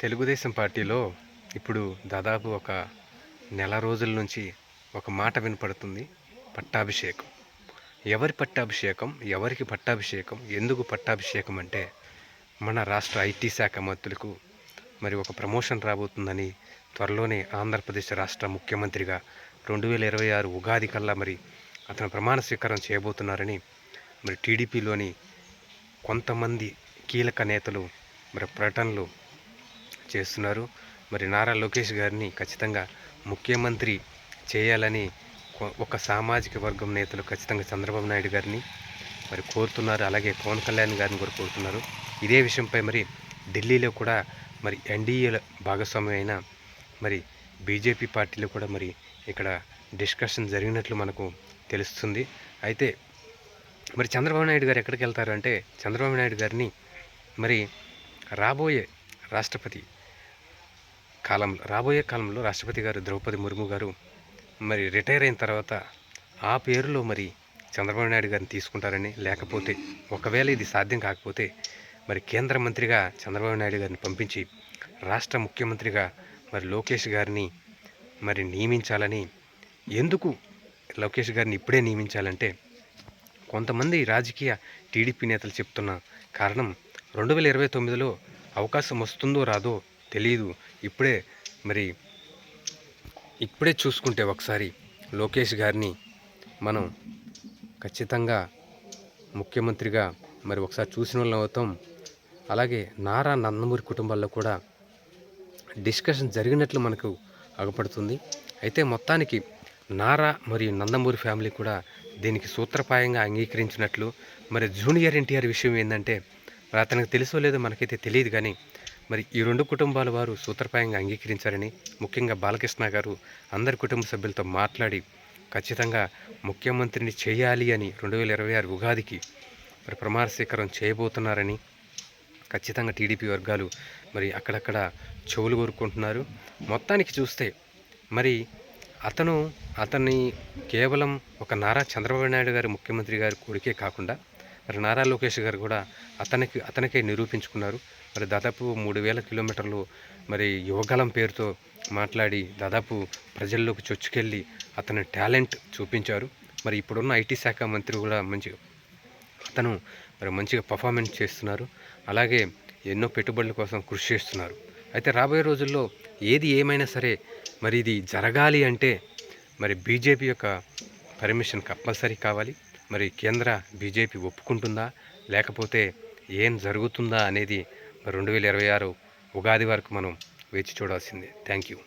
తెలుగుదేశం పార్టీలో ఇప్పుడు దాదాపు ఒక నెల రోజుల నుంచి ఒక మాట వినపడుతుంది పట్టాభిషేకం. ఎవరి పట్టాభిషేకం ఎవరికి పట్టాభిషేకం ఎందుకు పట్టాభిషేకం అంటే మన రాష్ట్ర ఐటీ శాఖ మంత్రులకు మరి ఒక ప్రమోషన్ రాబోతుందని త్వరలోనే ఆంధ్రప్రదేశ్ రాష్ట్ర ముఖ్యమంత్రిగా రెండు వేల ఇరవై ఆరు ఉగాది కల్లా మరి అతను ప్రమాణ స్వీకారం చేయబోతున్నారని మరి టీడీపీలోని కొంతమంది కీలక నేతలు మరి ప్రకటనలు చేస్తున్నారు. మరి నారా లోకేష్ గారిని ఖచ్చితంగా ముఖ్యమంత్రి చేయాలని ఒక సామాజిక వర్గం నేతలు ఖచ్చితంగా చంద్రబాబు నాయుడు గారిని మరి కోరుతున్నారు. అలాగే పవన్ కళ్యాణ్ గారిని కూడా కోరుతున్నారు. ఇదే విషయంపై మరి ఢిల్లీలో కూడా మరి ఎన్డీఏల భాగస్వామ్యం అయిన మరి బీజేపీ పార్టీలో కూడా మరి ఇక్కడ డిస్కషన్ జరిగినట్లు మనకు తెలుస్తుంది. అయితే మరి చంద్రబాబు నాయుడు గారు ఎక్కడికి వెళ్తారు అంటే చంద్రబాబు నాయుడు గారిని మరి రాబోయే రాష్ట్రపతి కాలంలో రాబోయే కాలంలో రాష్ట్రపతి గారు ద్రౌపది ముర్ము గారు మరి రిటైర్ అయిన తర్వాత ఆ పేరులో మరి చంద్రబాబు నాయుడు గారిని తీసుకుంటారని లేకపోతే ఒకవేళ ఇది సాధ్యం కాకపోతే మరి కేంద్ర మంత్రిగా చంద్రబాబు నాయుడు గారిని పంపించి రాష్ట్ర ముఖ్యమంత్రిగా మరి లోకేష్ గారిని మరి నియమించాలని ఎందుకు లోకేష్ గారిని ఇప్పుడే నియమించాలంటే కొంతమంది రాజకీయ టీడీపీ నేతలు చెప్తున్న కారణం రెండు వేల ఇరవై తొమ్మిదిలో అవకాశం వస్తుందో రాదో తెలియదు ఇప్పుడే మరి ఇప్పుడే చూసుకుంటే ఒకసారి లోకేష్ గారిని మనం ఖచ్చితంగా ముఖ్యమంత్రిగా మరి ఒకసారి చూసిన వాళ్ళం అవుతాం. అలాగే నారా నందమూరి కుటుంబాల్లో కూడా డిస్కషన్ జరిగినట్లు మనకు అగపడుతుంది. అయితే మొత్తానికి నారా మరియు నందమూరి ఫ్యామిలీ కూడా దీనికి సూత్రప్రాయంగా అంగీకరించినట్లు మరి జూనియర్ ఎన్టీఆర్ విషయం ఏంటంటే అతనికి తెలుసో లేదో మనకైతే తెలియదు కానీ మరి ఈ రెండు కుటుంబాల వారు సూత్రప్రాయంగా అంగీకరించారని ముఖ్యంగా బాలకృష్ణ గారు అందరి కుటుంబ సభ్యులతో మాట్లాడి ఖచ్చితంగా ముఖ్యమంత్రిని చేయాలి అని రెండు వేల ఇరవై ఆరు ఉగాదికి మరి ప్రమాణ స్వీకారం చేయబోతున్నారని ఖచ్చితంగా టీడీపీ వర్గాలు మరి అక్కడక్కడ చెవులు కోరుకుంటున్నారు మొత్తానికి చూస్తే మరి అతను అతన్ని కేవలం ఒక నారా చంద్రబాబు నాయుడు గారు ముఖ్యమంత్రి గారి కొడుకే కాకుండా మరి నారా లోకేష్ గారు కూడా అతనికి అతనికే నిరూపించుకున్నారు. మరి దాదాపు మూడు వేల కిలోమీటర్లు మరి యువగలం పేరుతో మాట్లాడి దాదాపు ప్రజల్లోకి చొచ్చుకెళ్ళి అతని టాలెంట్ చూపించారు. మరి ఇప్పుడున్న ఐటీ శాఖ మంత్రి కూడా మంచిగా అతను మరి మంచిగా పర్ఫార్మెన్స్ చేస్తున్నారు. అలాగే ఎన్నో పెట్టుబడుల కోసం కృషి చేస్తున్నారు. అయితే రాబోయే రోజుల్లో ఏది ఏమైనా సరే మరి ఇది జరగాలి అంటే మరి బీజేపీ యొక్క పర్మిషన్ కంపల్సరీ కావాలి. మరి కేంద్ర బీజేపీ ఒప్పుకుంటుందా? లేకపోతే ఏం జరుగుతుందా అనేది రెండు వేల ఇరవై ఆరు ఉగాది వరకు మనం వేచి చూడాల్సిందే. Thank you